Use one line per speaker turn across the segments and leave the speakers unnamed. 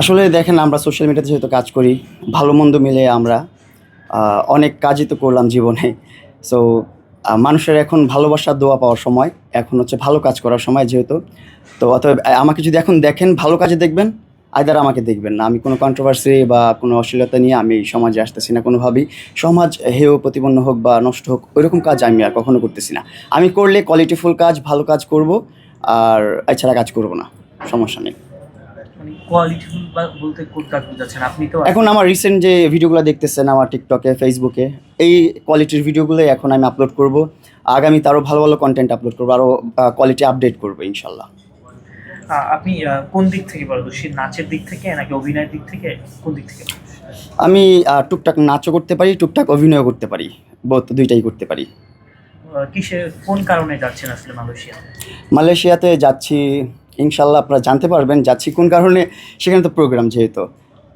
আসলে দেখেন, আমরা সোশ্যাল মিডিয়াতে যেহেতু কাজ করি, ভালো মন্দ মিলে আমরা অনেক কাজই তো করলাম জীবনে। সো মানুষের এখন ভালোবাসা, দোয়া পাওয়ার সময়, এখন হচ্ছে ভালো কাজ করার সময় যেহেতু। তো অতএব আমাকে যদি এখন দেখেন, ভালো কাজে দেখবেন আয়দার আমাকে দেখবেন না। আমি কোনো কন্ট্রোভার্সি বা কোনো অশ্লীলতা নিয়ে আমি সমাজে আসতেছি না কোনোভাবেই। সমাজ হেয় প্রতিপন্ন হোক বা নষ্ট হোক, ওইরকম কাজ আমি আর কখনো করতেছি না। আমি করলে কোয়ালিটিফুল কাজ, ভালো কাজ করব, আর এছাড়া কাজ করব না। সমস্যা নেই।
কোয়ালিটিফুল বলতে কোন কাজ বুঝাচ্ছেন আপনি তো
এখন আমার রিসেন্ট যে ভিডিওগুলো দেখতেছেন আমার টিকটকে ফেসবুকে এই কোয়ালিটির ভিডিওগুলোই এখন আমি আপলোড করব। আগামীতে আরও ভালো ভালো কন্টেন্ট আপলোড করব আরও কোয়ালিটি আপডেট করব ইনশাল্লাহ
আপনি কোন দিক থেকে পারদর্শী? নাচের দিক থেকে নাকি অভিনয়ের দিক থেকে? কোন দিক থেকে
আমি টুকটাক নাচও করতে পারি টুকটাক অভিনয়ও করতে পারি। বোধ দুইটাই করতে পারি।
কিসে কোন কারণে যাচ্ছেন আসলে মালয়েশিয়া
মালয়েশিয়াতে যাচ্ছি ইনশাল্লাহ আপনারা জানতে পারবেন যাচ্ছি কোন কারণে। সেখানে তো প্রোগ্রাম যেহেতু।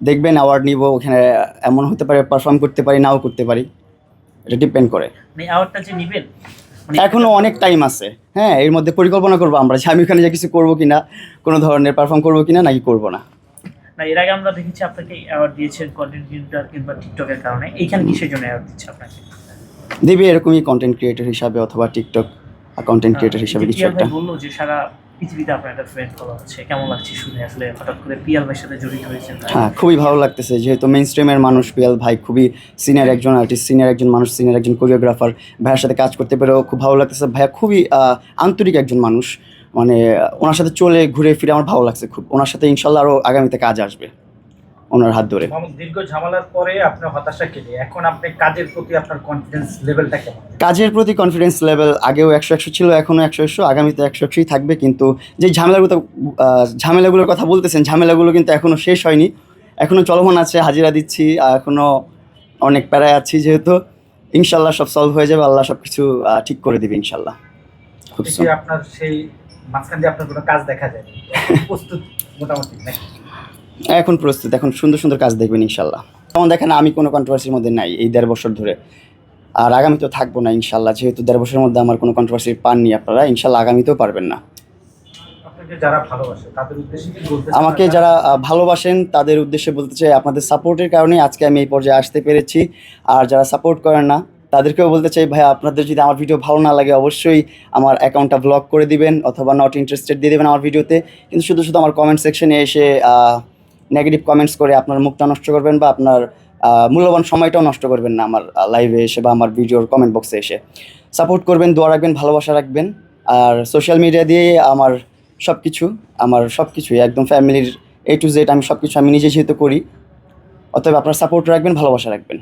দেখবেন অ্যাওয়ার্ড নিব ওখানে এমন হতে পারে পারফর্ম করতে পারি নাও করতে পারি। এটা ডিপেন্ড করে।
মানে অ্যাওয়ার্ডটা যে নিবেন মানে
এখনও অনেক টাইম আছে। হ্যাঁ এর মধ্যে পরিকল্পনা করব আমরা যে আমি ওখানে যে কিছু করব কিনা কোনো ধরনের পারফর্ম করব কিনা নাকি করব না।
না এর আগে আমরা দেখেছি আপনাকে অ্যাওয়ার্ড দিয়েছেন কন্টেন্ট ক্রিয়েটার কিংবা টিকটকের কারণে। এইখানে কিসের জন্য অ্যাওয়ার্ড দিচ্ছে আপনাকে?
দেবে এরকমই কন্টেন্ট ক্রিয়েটর হিসাবে অথবা টিকটক কন্টেন্ট ক্রিয়েটর হিসাবে কিছু একটা।
বলল যে সারা পৃথিবীতে আপনার একটা ফ্রেন্ড ফলো আছে কেমন লাগছে শুনে? আসলে হঠাৎ করে পিয়াল ভাইয়ের সাথে জড়িত হয়েছেন
হ্যাঁ খুবই ভালো লাগতেছে। যেহেতু মেইন স্ট্রিমের মানুষ পিয়াল ভাই, খুবই সিনিয়র একজন আর্টিস্ট সিনিয়র একজন মানুষ সিনিয়র একজন কোরিওগ্রাফার ভাইয়ের সাথে কাজ করতে পেরেও খুব ভালো লাগতেছে। ভাইয়া খুবই আন্তরিক একজন মানুষ। মানে ওনার সাথে চলে, ঘুরে ফিরে আমার ভালো লাগছে খুব। ওনার সাথে ইনশাল্লাহ আরও আগামীতে কাজ আসবে। ওনার হাত ধরে।
দীর্ঘ ঝামেলার পরে আপনার হতাশা কেটে এখন আপনি কাজের প্রতি আপনার কনফিডেন্স লেভেলটা কেমন?
কাজের প্রতি কনফিডেন্স লেভেল আগেও একশো একশো ছিল এখনও একশো একশো আগামীতে একশো একশোই থাকবে কিন্তু যে ঝামেলাগুলো ঝামেলাগুলোর কথা বলতেছেন ঝামেলাগুলো কিন্তু এখনও শেষ হয়নি। এখনও চলমান আছে হাজিরা দিচ্ছি এখনও অনেক প্যারায় আছি যেহেতু। ইনশাল্লাহ সব সলভ হয়ে যাবে আল্লাহ সব কিছু ঠিক করে দিবে ইনশাল্লাহ। খুব
আপনার সেই মাঝখান দিয়ে আপনার কোনো কাজ দেখা যায় প্রস্তুত মোটামুটি
এখন প্রস্তুত এখন সুন্দর সুন্দর কাজ দেখবেন ইনশাল্লাহ। যেমন দেখেন আমি কোনো কন্ট্রোভার্সির মধ্যে নাই এই দেড় বছর ধরে। আর আগামী তো থাকব না ইনশাল্লাহ যেহেতু দেড় বছরের মধ্যে আমার কোনো কন্ট্রোভার্সি পাননি আপনারা ইনশাল্লাহ আগামীতেও পারবেন না? আমাকে যারা ভালোবাসেন তাদের উদ্দেশ্যে বলতে চাই আপনাদের সাপোর্টের কারণে আজকে আমি এই পর্যায়ে আসতে পেরেছি। আর যারা সাপোর্ট করেন না তাদেরকেও বলতে চাই ভাই আপনাদের যদি আমার ভিডিও ভালো না লাগে অবশ্যই আমার অ্যাকাউন্টটা ব্লক করে দিবেন অথবা নট ইন্টারেস্টেড দিয়ে দেবেন আমার ভিডিওতে। কিন্তু শুধু শুধু আমার কমেন্ট সেকশনে এসে নেগেটিভ কমেন্টস করে আপনার মুখটা নষ্ট করবেন বা আপনার মূল্যবান সময়টাও নষ্ট করবেন না আমার লাইভে এসে বা আমার ভিডিওর কমেন্ট বক্সে এসে। সাপোর্ট করবেন, দোয়া রাখবেন, ভালোবাসা রাখবেন। আর সোশ্যাল মিডিয়া দিয়ে আমার সব কিছু আমার সব কিছুই একদম ফ্যামিলির এ টু জেড আমি সব কিছু আমি নিজে যেহেতু করি, অতএব আপনার সাপোর্ট রাখবেন, ভালোবাসা রাখবেন।